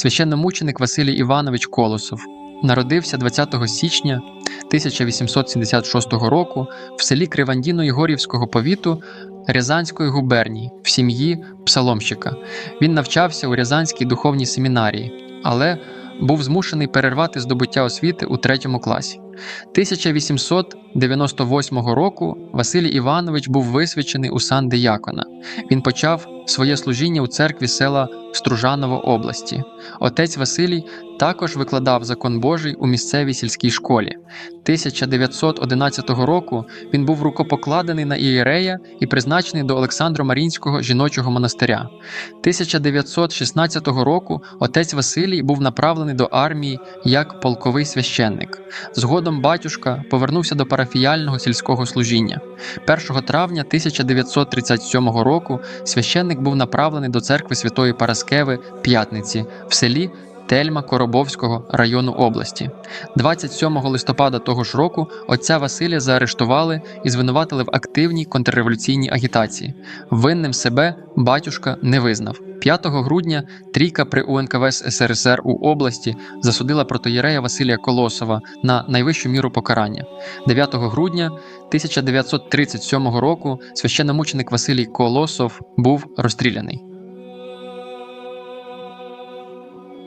священномученик Василій Іванович Колосов народився 20 січня 1876 року в селі Кривандіно Єгорівського повіту Рязанської губернії в сім'ї псаломщика. Він навчався у Рязанській духовній семінарії, але був змушений перервати здобуття освіти у третьому класі. 1898 року Василій Іванович був висвячений у сан диякона. Він почав своє служіння у церкві села Стружаново області. Отець Василій також викладав закон Божий у місцевій сільській школі. 1911 року він був рукопокладений на ієрея і призначений до Олександро-Марінського жіночого монастиря. 1916 року отець Василій був направлений до армії як полковий священник. Згодом батюшка повернувся до парафіяльного сільського служіння. 1 травня 1937 року священник був направлений до церкви Святої Параскеви П'ятниці в селі Тельма Коробовського району області. 27 листопада того ж року отця Василя заарештували і звинуватили в активній контрреволюційній агітації. Винним себе батюшка не визнав. 5 грудня трійка при УНКВС СРСР у області засудила протоєрея Василія Колосова на найвищу міру покарання. 9 грудня 1937 року священномученик Василій Колосов був розстріляний.